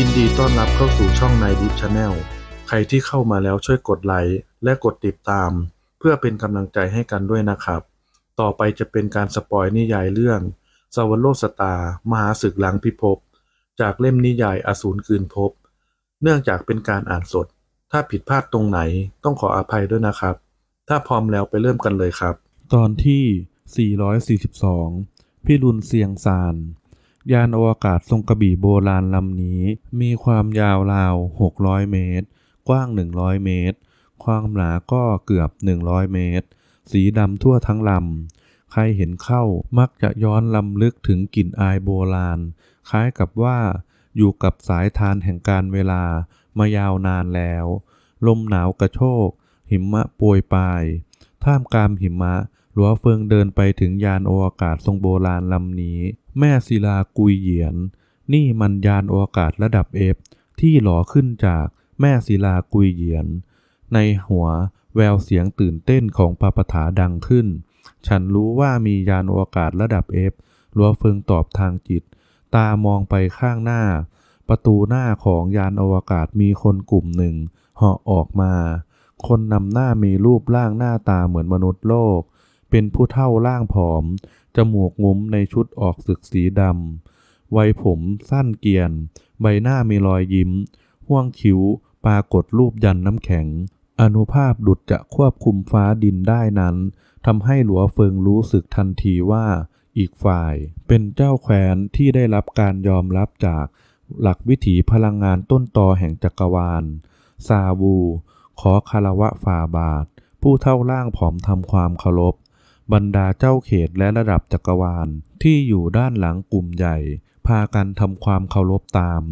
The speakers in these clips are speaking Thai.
ยินดีต้อนรับเข้าสู่ช่องนายดิฟชาแนลใครที่เข้ามาแล้วช่วยกดไลค์และกดติดตาม เพื่อเป็นกำลังใจให้กันด้วยนะครับ ต่อไปจะเป็นการสปอยนิยายเรื่องสวรรโลสตา มหาศึกหลังพิภพ จากเล่มนิยายอสูรคืนภพ เนื่องจากเป็นการอ่านสด ถ้าผิดพลาดตรงไหนต้องขออภัยด้วยนะครับ ถ้าพร้อมแล้วไปเริ่มกันเลยครับ ตอนที่ 442 พี่รุนเสียงซาน ยานอวกาศทรงกระบี่โบราณลำนี้ มีความยาวราว 600 เมตร กว้าง 100 เมตร ความหนาก็เกือบ 100 เมตร สีดำทั่วทั้งลำ ใครเห็นเข้ามักจะย้อนลำลึกถึงกลิ่นอายโบราณ คล้ายกับว่าอยู่กับสายทานแห่งการเวลามายาวนานแล้ว ลมหนาวกระโชก หิมะโปรยปลาย ท่ามกลางหิมะ หลัวเฟิงเดินไปถึงยานอวกาศทรงโบราณลำนี้ แม่ศิลากุยเหยียน นี่มันยานอวกาศระดับเอฟที่หล่อขึ้นจากแม่ศิลากุยเหยียน ในหัวแววเสียงตื่นเต้นของปาปถาดังขึ้น ฉันรู้ว่ามียานอวกาศระดับเอฟลัวเฟิงตอบทางจิต ตามองไปข้างหน้า ประตูหน้าของยานอวกาศมีคนกลุ่มหนึ่งเหาะออกมา คนนำหน้ามีรูปร่างหน้าตาเหมือนมนุษย์โลก เป็นผู้เฒ่าร่างผอม จมูกงุ้มในชุดออกศึกสีดำไว้ผมสั้นเกียน ใบหน้ามีรอยยิ้ม ห่วงคิ้ว ปรากฏรูปยันน้ำแข็ง อนุภาพดุจจะควบคุมฟ้าดินได้นั้นทำให้หลัวเฟิงรู้สึกทันทีว่าอีกฝ่ายเป็นเจ้าแคว้นที่ได้รับการยอมรับจากหลักวิถีพลังงานต้นตอแห่งจักรวาล ซาวู ขอคารวะฝ่าบาท ผู้เท่าร่างผอมทำความเคารพ บรรดาเจ้าเขตและระดับจักรวาลที่อยู่ด้านหลังกลุ่มใหญ่ พากันทำความเคารพตาม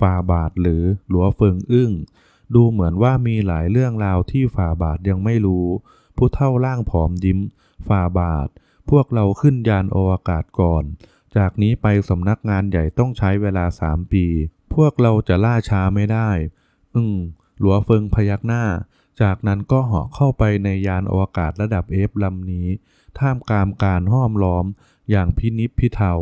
ฝ่าบาทหรือหลัวเฟิงอึ้ง ดูเหมือนว่ามีหลายเรื่องราวที่ฝ่าบาทยังไม่รู้ ผู้เท่าร่างผอมยิ้ม ฝ่าบาท พวกเราขึ้นยานอวกาศก่อน จากนี้ไปสำนักงานใหญ่ต้องใช้เวลาสามปี พวกเราจะล่าช้าไม่ได้ อืมหลัวเฟิงพยักหน้า จากนั้นก็เหาะเข้าไปในยานอวกาศระดับเอฟลำนี้ ท่ามกลางการห้อมล้อมอย่างพินิจพิเทา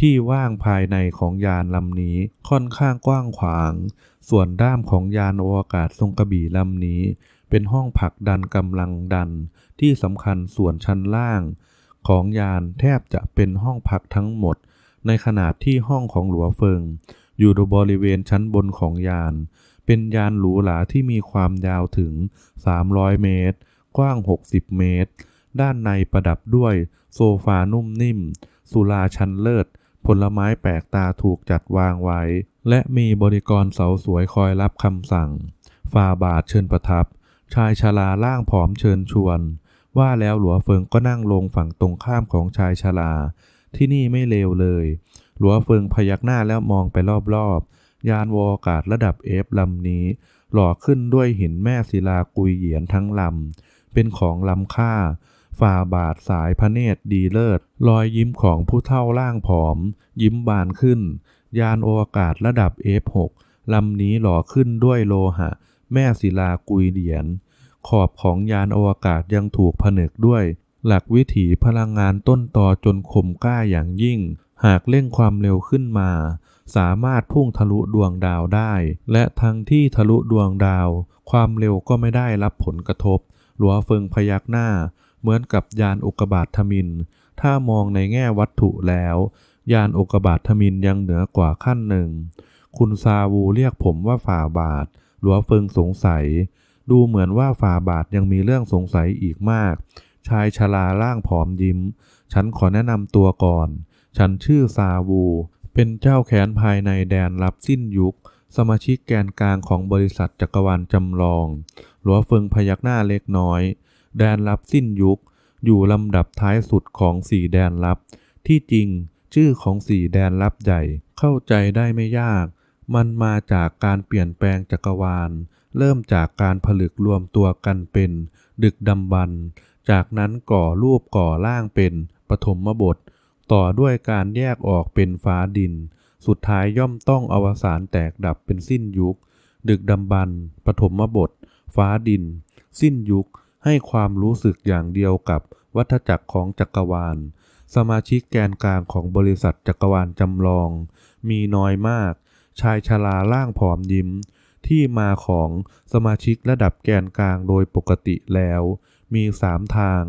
ที่ว่างภายในของยานลำนี้ค่อนข้างกว้างขวาง ส่วนด้ามของยานอวกาศทรงกระบี่ลำนี้ เป็นห้องผลักดันกำลังดัน ที่สำคัญส่วนชั้นล่าง ของยานแทบจะเป็นห้องพักทั้งหมด ในขณะที่ห้องของหลัวเฟิง อยู่บริเวณชั้นบนของยาน เป็นยานหรูหราที่มีความยาวถึง 300 เมตร กว้าง 60 เมตร ด้านในประดับด้วยโซฟานุ่มนิ่ม สุราชันเลิศ ผลไม้แปลกตาถูกจัดวางไว้ และมีบริกรเสาสวยคอยรับคำสั่งฟาบาทเชิญประทับ ชายชราล่างผอมเชิญชวน ว่าแล้วหลัวเฟิงก็นั่งลงฝั่งตรงข้ามของชายชราที่นี่ไม่เลวเลย หลัวเฟิงพยักหน้าแล้วมองไปรอบๆ ยานวอากาศระดับเอฟลำนี้ หล่อขึ้นด้วยหินแม่ศิลากุยเหยียนทั้งลำ เป็นของล้ำค่า ฝ่าบาทสายพระเนตรดีเลิศ รอยยิ้มของผู้เฒ่าร่างผอม ยิ้มบานขึ้น ยานอวกาศระดับ F6 ลำนี้หล่อขึ้นด้วยโลหะ แม่ศิลากุยเหรียญ ขอบของยานอวกาศยังถูกผนึกด้วย หลักวิถีพลังงานต้นตอจนคมกล้าอย่างยิ่ง หากเร่งความเร็วขึ้นมา สามารถพุ่งทะลุดวงดาวได้ และทั้งที่ทะลุดวงดาว ความเร็วก็ไม่ได้รับผลกระทบ หลัวเฟิงพยักหน้า เหมือนกับยานอุกาบาตทมิน ถ้ามองในแง่วัตถุแล้ว ยานอุกาบาตทมินยังเหนือกว่าขั้นหนึ่ง คุณซาวูเรียกผมว่าฝ่าบาท หลัวเฟิงสงสัย ดูเหมือนว่าฝ่าบาทยังมีเรื่องสงสัยอีกมาก ชายชราล่างผอมยิ้ม ฉันขอแนะนำตัวก่อนฉันชื่อซาวู เป็นเจ้าแขนภายในแดนรับสิ้นยุค สมาชิกแกนกลางของบริษัทจักรวาลจำลอง หลัวเฟิงพยักหน้าเล็กน้อย แดนลับสิ้นยุค อยู่ลำดับท้ายสุดของสี่แดนลับ ที่จริงชื่อของสี่แดนลับใหญ่ เข้าใจได้ไม่ยาก มันมาจากการเปลี่ยนแปลงจักรวาล เริ่มจากการผลึกรวมตัวกันเป็น ดึกดำบรรพ์จากนั้นก่อรูปก่อร่างเป็นปฐมบท ต่อด้วยการแยกออกเป็นฟ้าดิน สุดท้ายย่อมต้องอวสานแตกดับเป็นสิ้นยุค ดึกดำบรรพ์ปฐมบท ฟ้าดิน สิ้นยุค ให้ความรู้สึกอย่างเดียวกับวัฏจักรของจักรวาล สมาชิกแกนกลางของบริษัทจักรวาลจำลอง มีน้อยมาก ชายชราล่างผอมยิ้ม ที่มาของสมาชิกระดับแกนกลางโดยปกติแล้ว มีสามทาง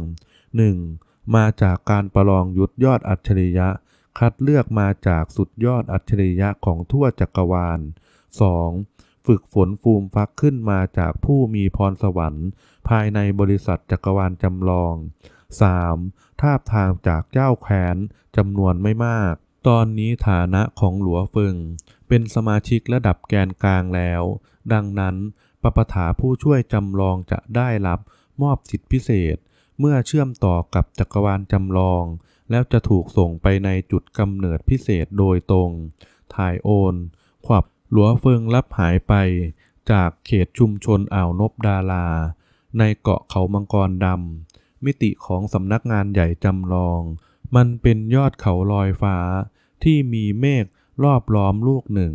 1. มาจากการประลองยุทธยอดอัจฉริยะ คัดเลือกมาจากสุดยอดอัจฉริยะของทั่วจักรวาล 2. ฝึกฝนฟูมฟักขึ้นมาจากผู้มีพรสวรรค์ ภายในบริษัทจักรวาลจำลอง 3. ทาบทางจากเจ้าแคว้นจำนวนไม่มาก ตอนนี้ฐานะของหลัวเฟิงเป็นสมาชิกระดับแกนกลางแล้ว ดังนั้นปปถาผู้ช่วยจำลองจะได้รับมอบสิทธิพิเศษ เมื่อเชื่อมต่อกับจักรวาลจำลอง แล้วจะถูกส่งไปในจุดกำเนิดพิเศษโดยตรง ถ่ายโอน ขวับหลัวเฟิงรับหายไป จากเขตชุมชนอ่าวนบดารา ในเกาะเขามังกรดำ มิติของสำนักงานใหญ่จำลอง มันเป็นยอดเขาลอยฟ้า ที่มีเมฆรอบล้อมลูกหนึ่ง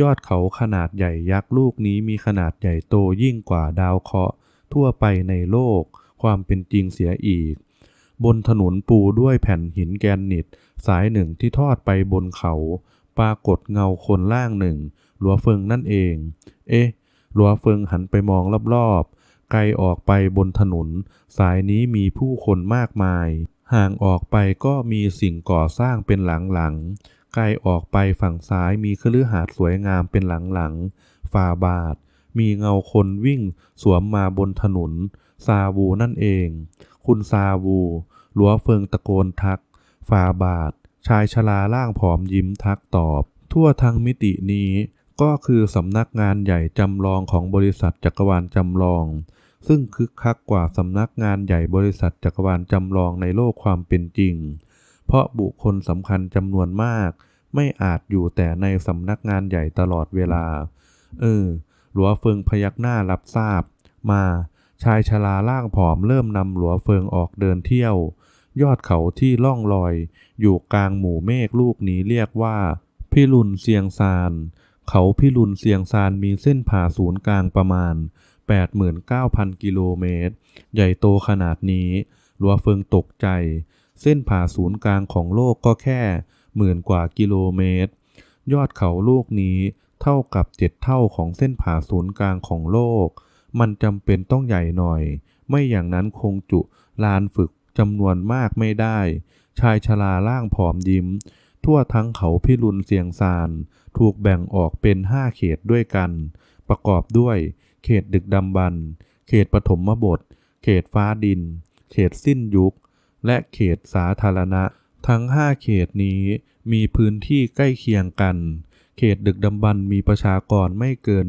ยอดเขาขนาดใหญ่ยักษ์ลูกนี้มีขนาดใหญ่โตยิ่งกว่าดาวเคราะห์ทั่วไปในโลก ความเป็นจริงเสียอีก บนถนนปูด้วยแผ่นหินแกรนิต สายหนึ่งที่ทอดไปบนเขา ปรากฏเงาคนล่างหนึ่งหลัวเฟิงนั่นเอง เอ๊ะหลัวเฟิงหันไปมองรอบๆ ไกลออกไปบนถนน สายนี้มีผู้คนมากมาย ห่างออกไปก็มีสิ่งก่อสร้างเป็นหลังๆ ไกลออกไปฝั่งซ้ายมีคฤหาสน์สวยงามเป็นหลังๆฟาบาท มีเงาคนวิ่งสวมมาบนถนน ซาวูนั่นเอง คุณซาวูหลัวเฟิงตะโกนทักฟาบาท ชายชราล่างผอมยิ้มทักตอบ ทั่วทั้งมิตินี้ก็คือสำนักงานใหญ่จำลองของบริษัทจักรวาลจำลอง ซึ่งคึกคักกว่าสำนักงานใหญ่บริษัทจักรวาลจำลองในโลกความเป็นจริง เพราะบุคคลสำคัญจำนวนมาก ไม่อาจอยู่แต่ในสำนักงานใหญ่ตลอดเวลา เออ หลัวเฟิงพยักหน้ารับทราบ มา ชายชราล่างผอมเริ่มนำหลัวเฟิงออกเดินเที่ยว ยอดเขาที่ล่องลอย อยู่กลางหมู่เมฆลูกนี้เรียกว่า พิรุนเซียงซาน เขาพิรุนเซียงซานมีเส้นผ่าศูนย์กลางประมาณ 89,000 กิโลเมตร ใหญ่โตขนาดนี้ หลัวเฟิงตกใจ เส้นผ่าศูนย์กลางของโลกก็แค่หมื่นกว่ากิโลเมตร ยอดเขาลูกนี้เท่ากับเจ็ดเท่าของเส้นผ่าศูนย์กลางของโลก มันจำเป็นต้องใหญ่หน่อย ไม่อย่างนั้นคงจุลานฝึกจำนวนมากไม่ได้ ชายชราล่างผอมยิ้ม ทั่วทั้งเขาพิรุนเสียงซาน ถูกแบ่งออกเป็นห้าเขตด้วยกัน ประกอบด้วย เขตดึกดำบรรพ์เขตปฐมบท เขตฟ้าดิน เขตสิ้นยุค และเขตสาธารณะ ทั้งห้าเขตนี้มีพื้นที่ใกล้เคียงกัน เขตดึกดำบรรพ์มีประชากรไม่เกิน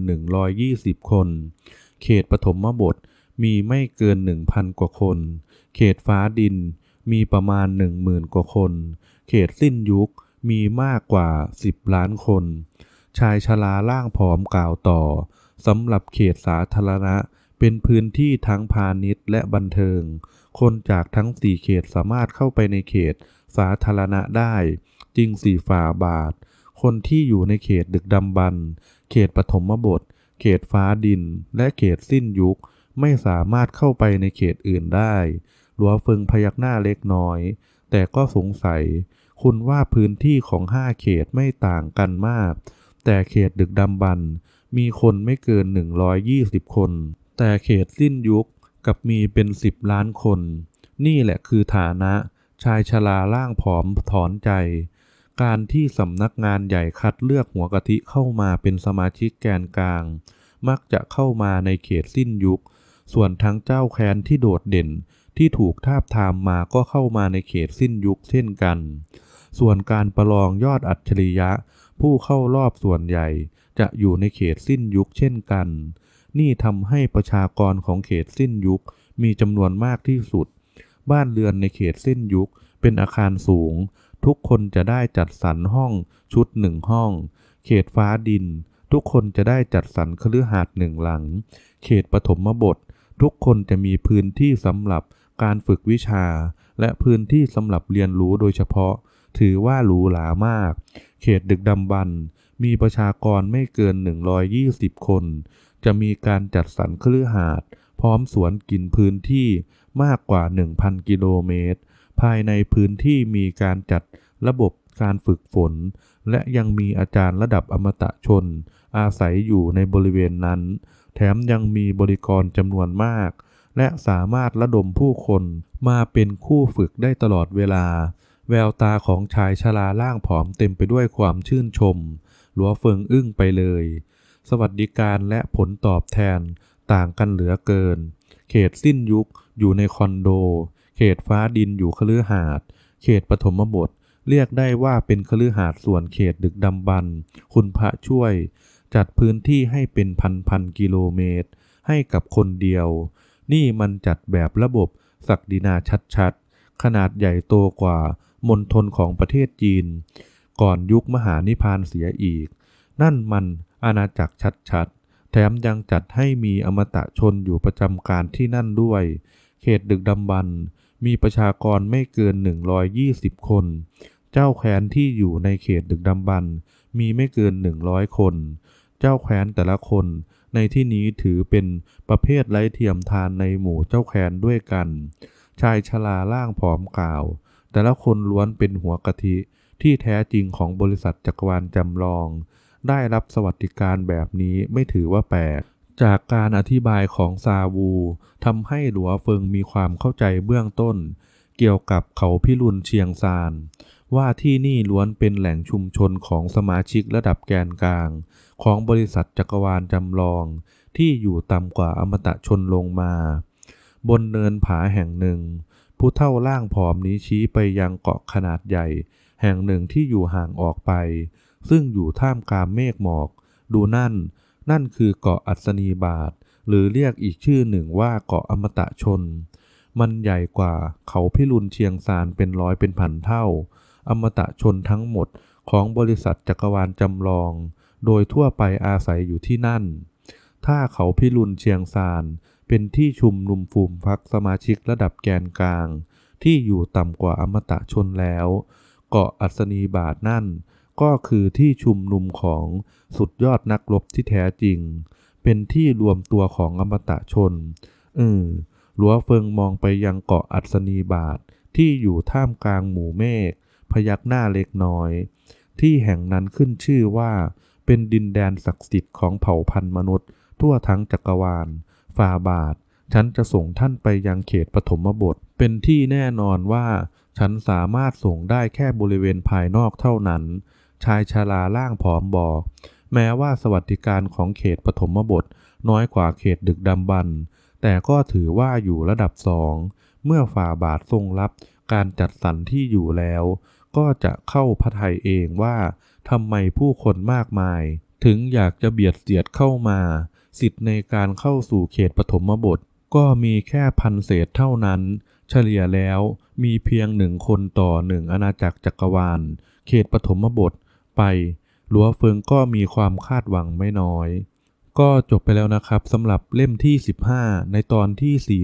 120 คน เขตปฐมบทมีไม่เกิน 1,000 กว่าคน เขตฟ้าดินมีประมาณ 10,000 กว่าคน เขตสิ้นยุคมีมากกว่า 10 ล้านคน ชายชราล่างผอมกล่าวต่อสำหรับเขตสาธารณะ เป็นพื้นที่ทั้งพาณิชย์และบันเทิง คนจากทั้งสี่เขตสามารถเข้าไปในเขตสาธารณะได้จริงสี่ฝ่าบาท คนที่อยู่ในเขตดึกดำบรรเขตปฐมบท เขตฟ้าดิน และเขตสิ้นยุค ไม่สามารถเข้าไปในเขตอื่นได้หลัวเฟิงพยักหน้าเล็กน้อย แต่ก็สงสัย คุณว่าพื้นที่ของห้าเขตไม่ต่างกันมาก แต่เขตดึกดำบรรมีคนไม่เกิน 120 คน แต่เขตสิ้นยุคกับมีเป็น10ล้านคน นี่แหละคือฐานะ ชายชราล่างผอมถอนใจ การที่สำนักงานใหญ่คัดเลือกหัวกะทิเข้ามาเป็นสมาชิกแกนกลาง มักจะเข้ามาในเขตสิ้นยุค ส่วนทั้งเจ้าแค้นที่โดดเด่นที่ถูกทาบทามมาก็เข้ามาในเขตสิ้นยุคเช่นกัน ส่วนการประลองยอดอัจฉริยะ ผู้เข้ารอบส่วนใหญ่ จะอยู่ในเขตสิ้นยุคเช่นกัน นี่ทำให้ประชากรของเขตสิ้นยุคมีจำนวนมากที่สุด บ้านเรือนในเขตสิ้นยุคเป็นอาคารสูง ทุกคนจะได้จัดสรรห้องชุดหนึ่งห้อง เขตฟ้าดิน ทุกคนจะได้จัดสรรคฤหาสน์หนึ่งหลัง เขตปฐมบท ทุกคนจะมีพื้นที่สำหรับการฝึกวิชา และพื้นที่สำหรับเรียนรู้โดยเฉพาะ ถือว่าหรูหรามาก เขตดึกดำบรรมีประชากรไม่เกิน 120 คน จะมีการจัดสรรคฤหาสน์พร้อมสวนกินพื้นที่มากกว่า 1,000 กิโลเมตร ภายในพื้นที่มีการจัดระบบการฝึกฝน และยังมีอาจารย์ระดับอมตะชน อาศัยอยู่ในบริเวณนั้น แถมยังมีบริกรจำนวนมาก และสามารถระดมผู้คนมาเป็นคู่ฝึกได้ตลอดเวลา แววตาของชายชราล่างผอมเต็มไปด้วยความชื่นชม หลัวเฟิงอึ้งไปเลย สวัสดิการและผลตอบแทนต่างกันเหลือเกิน เขตสิ้นยุคอยู่ในคอนโด เขตฟ้าดินอยู่คฤหาสน์เขตปฐมบท เรียกได้ว่าเป็นคฤหาสน์ส่วนเขตดึกดำบรรคุณพระช่วย จัดพื้นที่ให้เป็นพันพันกิโลเมตร ให้กับคนเดียว นี่มันจัดแบบระบบศักดินาชัดๆ ขนาดใหญ่โตกว่ามณฑลของประเทศจีน ก่อนยุคมหานิพพานเสียอีก นั่นมันอาณาจักรชัดๆ แถมยังจัดให้มีอมตะชนอยู่ประจำการที่นั่นด้วย เขตดึกดำบรรพ์ มีประชากรไม่เกิน 120 คน เจ้าแคว้นที่อยู่ในเขตดึกดำบรรพ์มีไม่เกิน 100 คน เจ้าแคว้นแต่ละคนในที่นี้ถือเป็นประเภทไร้เทียมทานในหมู่เจ้าแคว้นด้วยกัน ชายชราล่างผอมกล่าว แต่ละคนล้วนเป็นหัวกะทิที่แท้จริงของบริษัทจักรวาลจำลอง ได้รับสวัสดิการแบบนี้ไม่ถือว่าแปลก จากการอธิบายของซาวูทำให้หลัวเฟิงมีความเข้าใจเบื้องต้น เกี่ยวกับเขาพิรุณเชียงซาน ว่าที่นี่ล้วนเป็นแหล่งชุมชนของสมาชิกระดับแกนกลาง ของบริษัทจักรวาลจำลอง ที่อยู่ต่ำกว่าอมตะชนลงมา บนเนินผาแห่งหนึ่ง ผู้เท่าล่างผอมนี้ชี้ไปยังเกาะขนาดใหญ่ แห่งหนึ่งที่อยู่ห่างออกไป ซึ่งอยู่ท่ามกลางเมฆหมอก ดูนั่น นั่นคือเกาะอัศนีบาท หรือเรียกอีกชื่อหนึ่งว่าเกาะอมตะชน มันใหญ่กว่าเขาพิรุณเชียงซานเป็นร้อยเป็นพันเท่า อมตะชนทั้งหมดของบริษัทจักรวาลจำลอง โดยทั่วไปอาศัยอยู่ที่นั่น ถ้าเขาพิรุณเชียงซานเป็นที่ชุมนุมฟูมพักสมาชิกระดับแกนกลาง ที่อยู่ต่ำกว่าอมตะชนแล้ว เกาะอัศนีบาทนั่น ก็คือที่ชุมนุมของสุดยอดนักรบที่แท้จริง เป็นที่รวมตัวของอมตะชนเออหลัวเฟิงมองไปยังเกาะอัศนีบาทที่อยู่ท่ามกลางหมู่เมฆพยักหน้าเล็กน้อย ที่แห่งนั้นขึ้นชื่อว่า เป็นดินแดนศักดิ์สิทธิ์ของเผ่าพันธุ์มนุษย์ ทั่วทั้งจักรวาลฟาบาท ฉันจะส่งท่านไปยังเขตปฐมบท เป็นที่แน่นอนว่า ฉันสามารถส่งได้แค่บริเวณภายนอกเท่านั้น ชายชาลาล่างผอมบอกแม้ว่าสวัสดิการของเขตปฐมบท น้อยกว่าเขตดึกดำบรรพ์แต่ก็ถือว่าอยู่ระดับสองเมื่อฝ่าบาททรงรับการจัดสรรที่อยู่แล้ว ก็จะเข้าพระทัยเองว่าทำไมผู้คนมากมาย ถึงอยากจะเบียดเสียดเข้ามา สิทธิ์ในการเข้าสู่เขตปฐมบท ก็มีแค่พันเศษเท่านั้น เฉลี่ยแล้วมีเพียงหนึ่งคนต่อหนึ่งอาณาจักรจักรวาล เขตปฐมบท ไปหลัวเฟิงก็มีความคาดหวังไม่น้อย ก็จบไปแล้วนะครับสำหรับเล่มที่ 15 ในตอนที่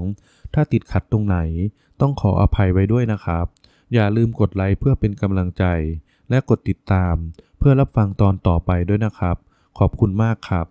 442 ถ้าติดขัดตรงไหนต้องขออภัยไว้ด้วยนะครับ อย่าลืมกดไลค์เพื่อเป็นกำลังใจ และกดติดตาม เพื่อรับฟังตอนต่อไปด้วยนะครับ ขอบคุณมากครับ